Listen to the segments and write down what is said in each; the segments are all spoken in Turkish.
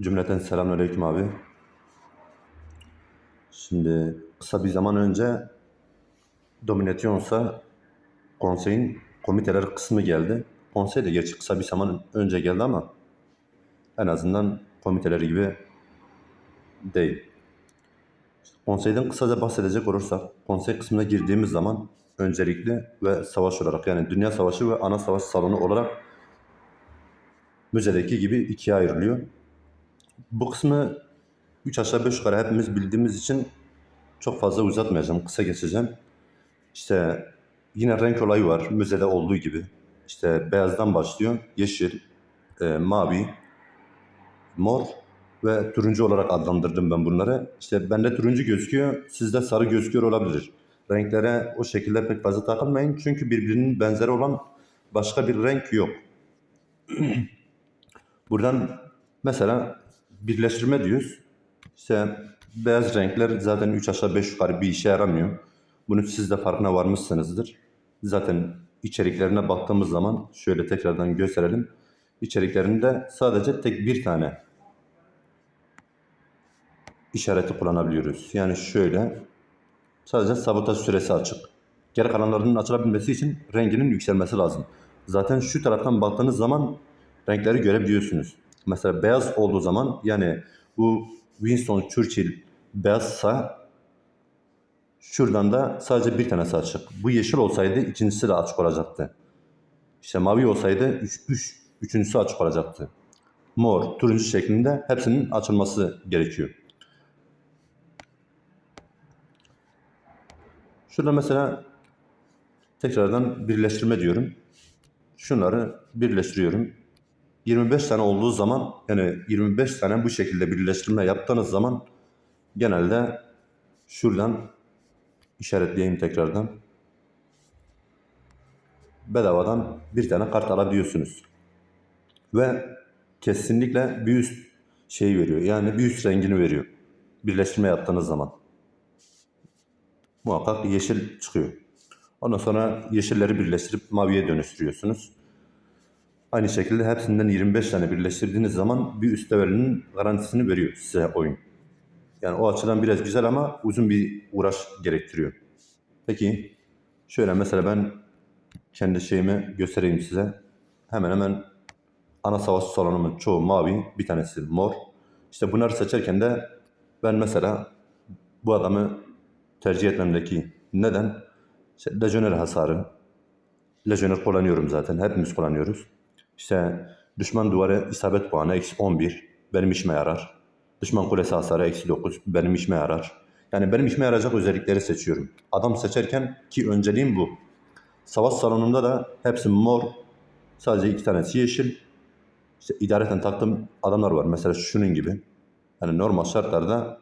Cümleten selamünaleyküm abi. Şimdi kısa bir zaman önce Domination'sa konseyin komiteler kısmı geldi. Konsey de gerçi kısa bir zaman önce geldi ama en azından komiteleri gibi değil. Konseyden kısaca bahsedecek olursak, konsey kısmına girdiğimiz zaman öncelikli ve savaş olarak yani Dünya Savaşı ve Ana Savaş Salonu olarak müzedeki gibi ikiye ayrılıyor. Bu kısmı 3 aşağı 5 yukarı hepimiz bildiğimiz için çok fazla uzatmayacağım, kısa geçeceğim. İşte yine renk olayı var, müzede olduğu gibi. İşte beyazdan başlıyor, yeşil, e, mavi, mor ve turuncu olarak adlandırdım ben bunları. İşte bende turuncu gözüküyor, sizde sarı gözüküyor olabilir. Renklere o şekilde pek fazla takılmayın çünkü birbirinin benzeri olan başka bir renk yok. Buradan mesela birleştirme diyoruz. İşte beyaz renkler zaten 3 aşağı 5 yukarı bir işe yaramıyor. Bunu siz de farkına varmışsınızdır. Zaten içeriklerine baktığımız zaman şöyle tekrardan gösterelim. İçeriklerinde sadece tek bir tane işareti kullanabiliyoruz. Yani şöyle sadece sabotaj süresi açık. Geri kalanlarının açılabilmesi için renginin yükselmesi lazım. Zaten şu taraftan baktığınız zaman renkleri görebiliyorsunuz. Mesela beyaz olduğu zaman yani bu Winston Churchill beyazsa şuradan da sadece bir tanesi açık. Bu yeşil olsaydı ikincisi de açık olacaktı. İşte mavi olsaydı üç, üç, üçüncüsü açık olacaktı. Mor, turuncu şeklinde hepsinin açılması gerekiyor. Şurada mesela tekrardan birleştirme diyorum. Şunları birleştiriyorum. 25 tane olduğu zaman yani 25 tane bu şekilde birleştirme yaptığınız zaman genelde şuradan işaretleyeyim tekrardan. Bedavadan bir tane kart alabiliyorsunuz. Ve kesinlikle bir üst şey veriyor. Yani bir üst rengini veriyor. Birleştirme yaptığınız zaman. Muhakkak yeşil çıkıyor. Ondan sonra yeşilleri birleştirip maviye dönüştürüyorsunuz. Aynı şekilde hepsinden 25 tane birleştirdiğiniz zaman bir üst levelinin garantisini veriyor size oyun. Yani o açıdan biraz güzel ama uzun bir uğraş gerektiriyor. Peki şöyle mesela ben kendi şeyimi göstereyim size. Hemen hemen ana savaş salonumun çoğu mavi, bir tanesi mor. İşte bunları seçerken de ben mesela bu adamı tercih etmemdeki neden? İşte lejyoner hasarı. Lejyoner kullanıyorum zaten. Hepimiz kullanıyoruz. İşte düşman duvarı isabet puanı eksi 11 benim işime yarar. Düşman kulesi hasarı eksi 9 benim işime yarar. Yani benim işime yarayacak özellikleri seçiyorum. Adam seçerken ki önceliğim bu. Savaş salonunda da hepsi mor. Sadece iki tanesi yeşil. İşte idareten taktığım adamlar var. Mesela şunun gibi. Yani normal şartlarda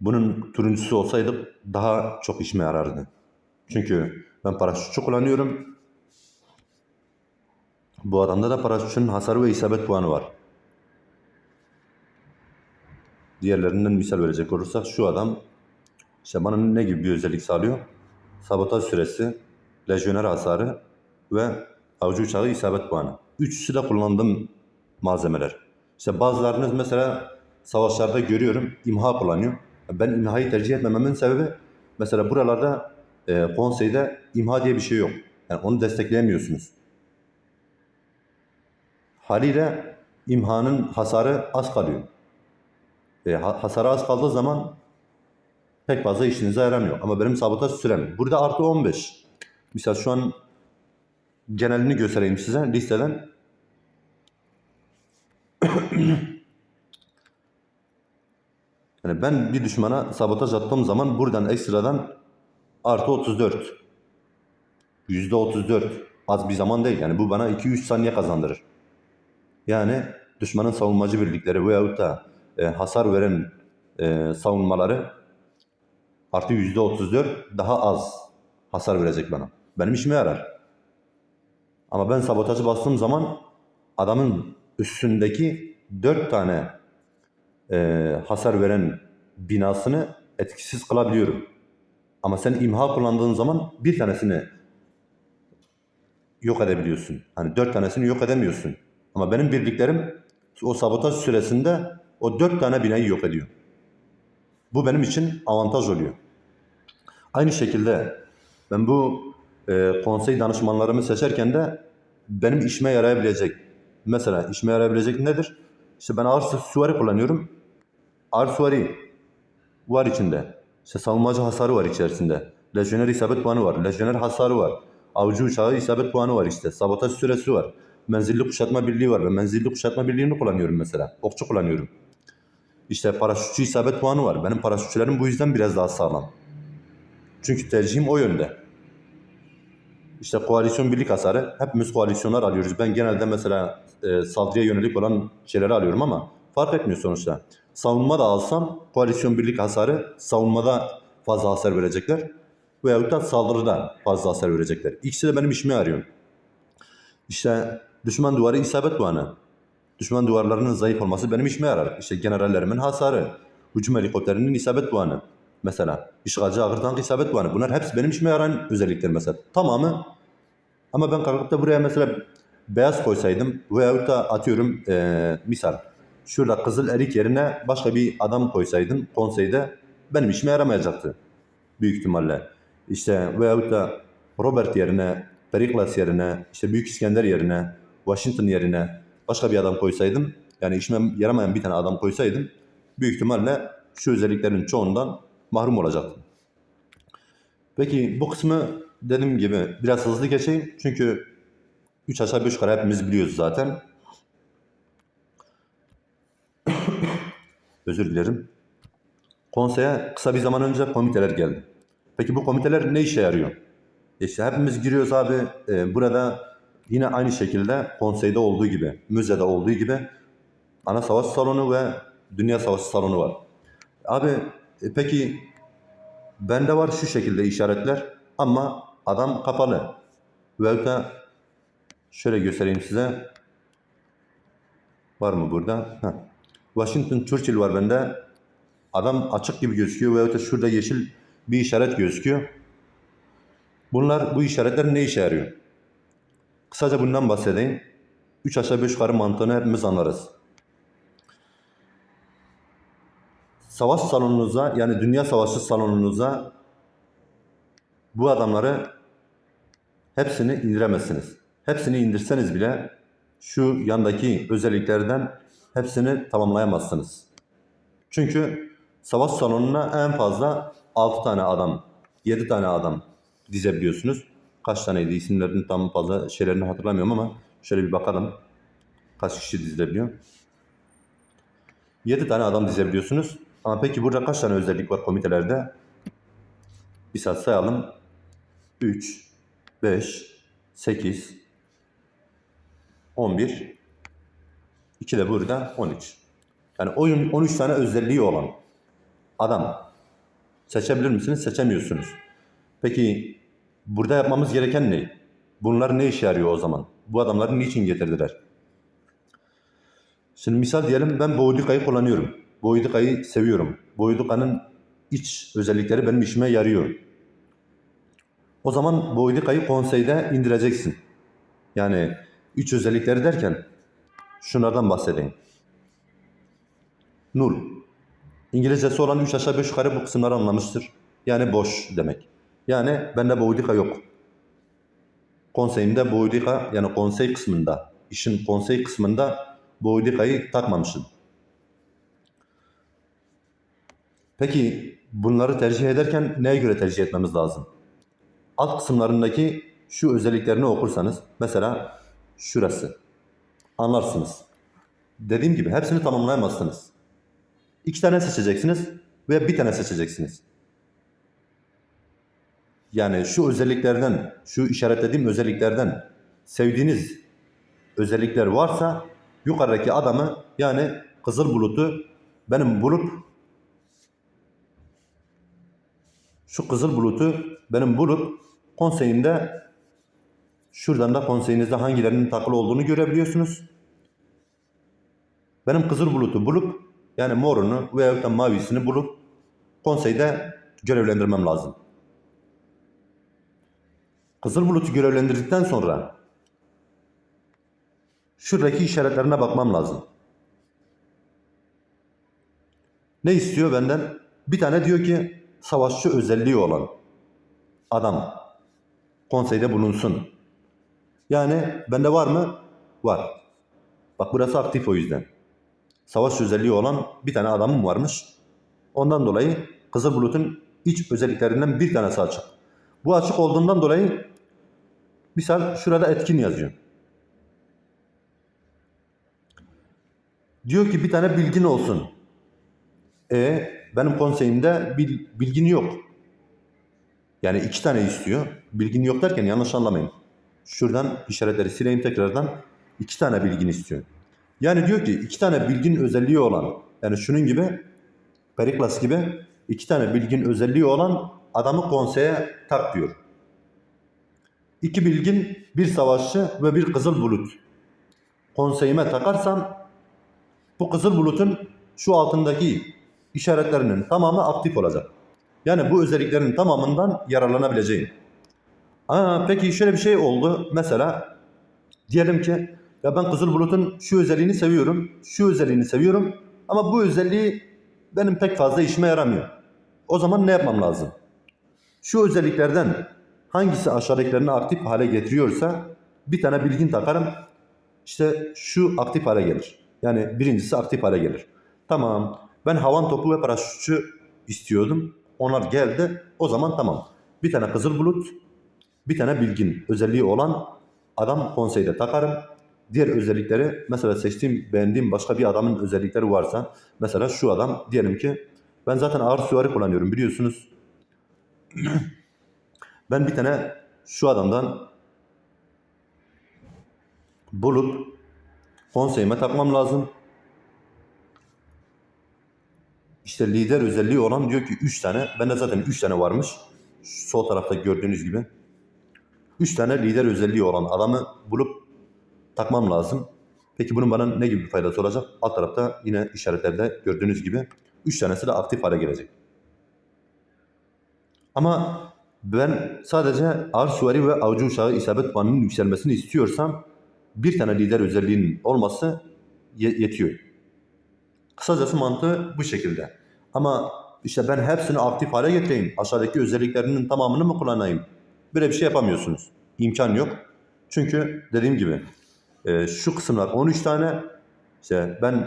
bunun turuncusu olsaydı daha çok işime yarardı. Çünkü ben paraşütçü kullanıyorum. Bu adamda da paraşütün hasarı ve isabet puanı var. Diğerlerinden misal verecek olursak şu adam işte bana ne gibi bir özellik sağlıyor? Sabotaj süresi, lejyoner hasarı ve avcı uçağı isabet puanı. Üçüsü de kullandığım malzemeler. İşte bazılarınız mesela savaşlarda görüyorum imha kullanıyor. Ben imhayı tercih etmememin sebebi mesela buralarda e, konseyde imha diye bir şey yok. Yani onu destekleyemiyorsunuz. Haliyle imhanın hasarı az kalıyor. E, ha- hasarı az kaldığı zaman pek fazla işinize yaramıyor. Ama benim sabotaj sürem. Burada artı 15. Mesela şu an genelini göstereyim size listeden. Yani ben bir düşmana sabotaj attığım zaman buradan ekstradan artı 34. Yüzde 34. Az bir zaman değil. Yani bu bana 2-3 saniye kazandırır. Yani düşmanın savunmacı birlikleri veyahut da e, hasar veren e, savunmaları artı yüzde 34 daha az hasar verecek bana. Benim işime yarar. Ama ben sabotajı bastığım zaman adamın üstündeki 4 tane e, hasar veren binasını etkisiz kılabiliyorum. Ama sen imha kullandığın zaman bir tanesini yok edebiliyorsun. Hani dört tanesini yok edemiyorsun. Ama benim birliklerim o sabotaj süresinde o dört tane binayı yok ediyor. Bu benim için avantaj oluyor. Aynı şekilde ben bu e, konsey danışmanlarımı seçerken de benim işime yarayabilecek. Mesela işime yarayabilecek nedir? İşte ben ağır süvari kullanıyorum. Ağır süvari var içinde. İşte savunmacı hasarı var içerisinde. Lejyoner isabet puanı var. Lejyoner hasarı var. Avcı uçağı isabet puanı var işte. Sabotaj süresi var. Menzilli kuşatma birliği var. Ben menzilli kuşatma birliğini kullanıyorum mesela. Okçu kullanıyorum. İşte paraşütçü isabet puanı var. Benim paraşütçülerim bu yüzden biraz daha sağlam. Çünkü tercihim o yönde. İşte koalisyon birlik hasarı. Hepimiz koalisyonlar alıyoruz. Ben genelde mesela e, saldırıya yönelik olan şeyleri alıyorum ama fark etmiyor sonuçta. Savunma da alsam koalisyon birlik hasarı savunmada fazla hasar verecekler. Veyahut da saldırıda fazla hasar verecekler. İkisi de benim işime yarıyor. İşte düşman duvarı isabet puanı. Düşman duvarlarının zayıf olması benim işime yarar. İşte generallerimin hasarı. Hücum helikopterinin isabet puanı. Mesela işgalci ağır tank isabet puanı. Bunlar hepsi benim işime yarayan özellikler mesela. Tamamı ama ben kalkıp da buraya mesela beyaz koysaydım veyahut da atıyorum eee, misal şurada kızıl erik yerine başka bir adam koysaydım konseyde benim işime yaramayacaktı. Büyük ihtimalle. İşte veyahut da Robert yerine, Perikles yerine, işte Büyük İskender yerine, Washington yerine başka bir adam koysaydım yani işime yaramayan bir tane adam koysaydım büyük ihtimalle şu özelliklerin çoğundan mahrum olacaktım. Peki bu kısmı dediğim gibi biraz hızlı geçeyim. Çünkü 3 aşağı 5 yukarı hepimiz biliyoruz zaten. Özür dilerim. Konseye kısa bir zaman önce komiteler geldi. Peki bu komiteler ne işe yarıyor? İşte hepimiz giriyoruz abi. e, burada yine aynı şekilde konseyde olduğu gibi, müzede olduğu gibi ana savaş salonu ve dünya savaşı salonu var. Abi e, peki bende var şu şekilde işaretler ama adam kapalı. Veyahut da şöyle göstereyim size. Var mı burada? Heh. Washington Churchill var bende. Adam açık gibi gözüküyor veyahut da şurada yeşil bir işaret gözüküyor. Bunlar bu işaretler ne işe yarıyor? Kısaca bundan bahsedeyim. 3 aşağı 5 yukarı mantığını hepimiz anlarız. Savaş salonunuza yani dünya savaşı salonunuza bu adamları hepsini indiremezsiniz. Hepsini indirseniz bile şu yandaki özelliklerden hepsini tamamlayamazsınız. Çünkü savaş salonuna en fazla 6 tane adam, 7 tane adam dizebiliyorsunuz. Kaç taneydi isimlerini tam fazla şeylerini hatırlamıyorum ama şöyle bir bakalım. Kaç kişi dizilebiliyor? 7 tane adam dizebiliyorsunuz. Ama peki burada kaç tane özellik var komitelerde? Bir saat sayalım. 3, 5, 8, 11, 2 de burada 13. Yani oyun 13 tane özelliği olan adam. Seçebilir misiniz? Seçemiyorsunuz. Peki burada yapmamız gereken ne? Bunlar ne işe yarıyor o zaman? Bu adamları niçin getirdiler? Şimdi misal diyelim ben Boyduka'yı kullanıyorum. Boyduka'yı seviyorum. Boyduka'nın iç özellikleri benim işime yarıyor. O zaman Boyduka'yı konseyde indireceksin. Yani iç özellikleri derken şunlardan bahsedeyim. Null. İngilizcesi olan 3 aşağı 5 yukarı bu kısımları anlamıştır. Yani boş demek. Yani bende Boydika yok. Konseyimde Boydika yani konsey kısmında, işin konsey kısmında Boydika'yı takmamışım. Peki bunları tercih ederken neye göre tercih etmemiz lazım? Alt kısımlarındaki şu özelliklerini okursanız mesela şurası anlarsınız. Dediğim gibi hepsini tamamlayamazsınız. İki tane seçeceksiniz ve bir tane seçeceksiniz. Yani şu özelliklerden, şu işaretlediğim özelliklerden sevdiğiniz özellikler varsa yukarıdaki adamı yani kızıl bulutu benim bulup şu kızıl bulutu benim bulup konseyimde şuradan da konseyinizde hangilerinin takılı olduğunu görebiliyorsunuz. Benim kızıl bulutu bulup yani morunu veya da mavisini bulup konseyde görevlendirmem lazım. Kızıl bulutu görevlendirdikten sonra şuradaki işaretlerine bakmam lazım. Ne istiyor benden? Bir tane diyor ki savaşçı özelliği olan adam konseyde bulunsun. Yani bende var mı? Var. Bak burası aktif o yüzden. Savaş özelliği olan bir tane adamım varmış. Ondan dolayı Kızıl Bulut'un iç özelliklerinden bir tanesi açık. Bu açık olduğundan dolayı misal şurada etkin yazıyor. Diyor ki bir tane bilgin olsun. E benim konseyimde bil, bilgin yok. Yani iki tane istiyor. Bilgin yok derken yanlış anlamayın. Şuradan işaretleri sileyim tekrardan. İki tane bilgin istiyor. Yani diyor ki iki tane bilgin özelliği olan yani şunun gibi Periklas gibi iki tane bilgin özelliği olan adamı konseye tak diyor. İki bilgin, bir savaşçı ve bir kızıl bulut. Konseyime takarsam bu kızıl bulutun şu altındaki işaretlerinin tamamı aktif olacak. Yani bu özelliklerin tamamından yararlanabileceğim. Aa, peki şöyle bir şey oldu. Mesela diyelim ki ya ben kızıl bulutun şu özelliğini seviyorum, şu özelliğini seviyorum ama bu özelliği benim pek fazla işime yaramıyor. O zaman ne yapmam lazım? Şu özelliklerden hangisi aşağıdakilerini aktif hale getiriyorsa bir tane bilgin takarım. İşte şu aktif hale gelir. Yani birincisi aktif hale gelir. Tamam. Ben havan topu ve paraşütçü istiyordum. Onlar geldi. O zaman tamam. Bir tane kızıl bulut, bir tane bilgin özelliği olan adam konseyde takarım. Diğer özellikleri mesela seçtiğim, beğendiğim başka bir adamın özellikleri varsa mesela şu adam diyelim ki ben zaten ağır süvari kullanıyorum biliyorsunuz. ben bir tane şu adamdan bulup konseyime takmam lazım. İşte lider özelliği olan diyor ki 3 tane. Bende zaten 3 tane varmış. Şu sol tarafta gördüğünüz gibi. 3 tane lider özelliği olan adamı bulup takmam lazım. Peki bunun bana ne gibi bir faydası olacak? Alt tarafta yine işaretlerde gördüğünüz gibi 3 tanesi de aktif hale gelecek. Ama ben sadece ağır süvari ve avcı uşağı isabet puanının yükselmesini istiyorsam bir tane lider özelliğinin olması ye- yetiyor. Kısacası mantığı bu şekilde. Ama işte ben hepsini aktif hale getireyim. Aşağıdaki özelliklerinin tamamını mı kullanayım? Böyle bir şey yapamıyorsunuz. İmkan yok. Çünkü dediğim gibi e, şu kısımlar 13 tane. İşte ben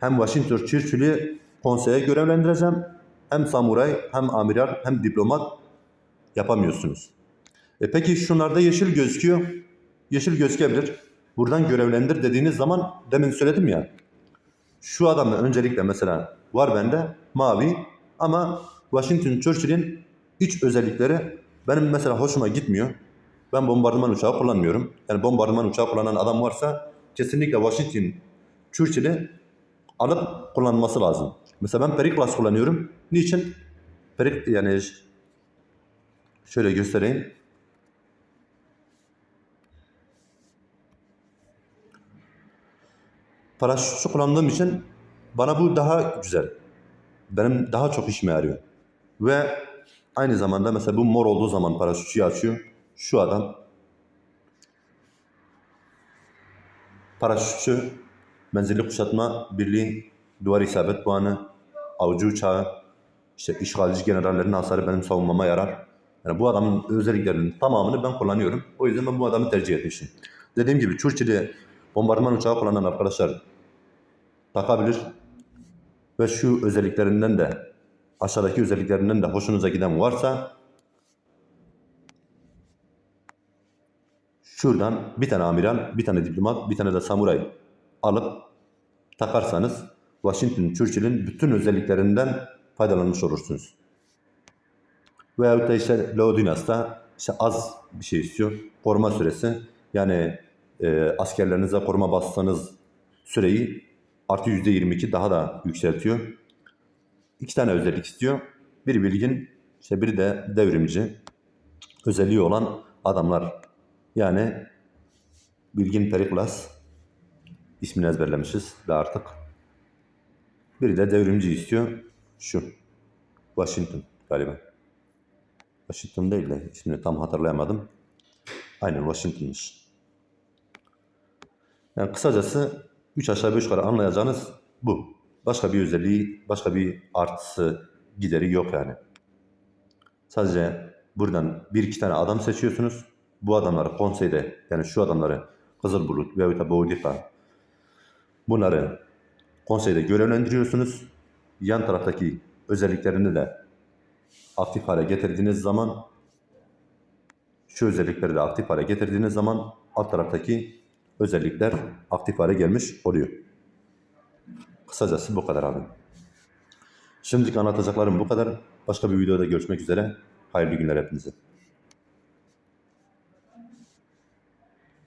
hem Washington Churchill'i konseye görevlendireceğim. Hem samuray, hem amiral, hem diplomat yapamıyorsunuz. E peki şunlarda yeşil gözüküyor. Yeşil gözükebilir. Buradan görevlendir dediğiniz zaman demin söyledim ya. Şu adamda öncelikle mesela var bende mavi ama Washington Churchill'in iç özellikleri benim mesela hoşuma gitmiyor. Ben bombardıman uçağı kullanmıyorum. Yani bombardıman uçağı kullanan adam varsa kesinlikle Washington Churchill'i alıp kullanması lazım. Mesela ben Periklas kullanıyorum. Niçin? Perik yani şöyle göstereyim. Paraşütçü kullandığım için bana bu daha güzel. Benim daha çok işime yarıyor. Ve aynı zamanda mesela bu mor olduğu zaman paraşütçüyü açıyor. Şu adam paraşütçü menzilli kuşatma birliği duvar isabet puanı avcı uçağı işte işgalci generallerin hasarı benim savunmama yarar. Yani bu adamın özelliklerinin tamamını ben kullanıyorum. O yüzden ben bu adamı tercih etmişim. Dediğim gibi Churchill'i bombardıman uçağı kullanan arkadaşlar takabilir. Ve şu özelliklerinden de aşağıdaki özelliklerinden de hoşunuza giden varsa şuradan bir tane amiral, bir tane diplomat, bir tane de samuray alıp takarsanız Washington Churchill'in bütün özelliklerinden faydalanmış olursunuz. Veyahut da işte Laodinas'ta işte az bir şey istiyor. Koruma süresi. Yani e, askerlerinize koruma bassanız süreyi artı yüzde 22 daha da yükseltiyor. İki tane özellik istiyor. Biri bilgin, işte biri de devrimci özelliği olan adamlar. Yani bilgin Periklas ismini ezberlemişiz de artık. Biri de devrimci istiyor. Şu. Washington galiba. Washington değil de ismini tam hatırlayamadım. Aynen Washington'mış. Yani kısacası 3 aşağı 5 yukarı anlayacağınız bu. Başka bir özelliği, başka bir artısı, gideri yok yani. Sadece buradan bir iki tane adam seçiyorsunuz. Bu adamları konseyde yani şu adamları Kızıl Bulut veyahut da Boğulika bunları konseyde görevlendiriyorsunuz. Yan taraftaki özelliklerini de aktif hale getirdiğiniz zaman şu özellikleri de aktif hale getirdiğiniz zaman alt taraftaki özellikler aktif hale gelmiş oluyor. Kısacası bu kadar abi. Şimdilik anlatacaklarım bu kadar. Başka bir videoda görüşmek üzere. Hayırlı günler hepinize.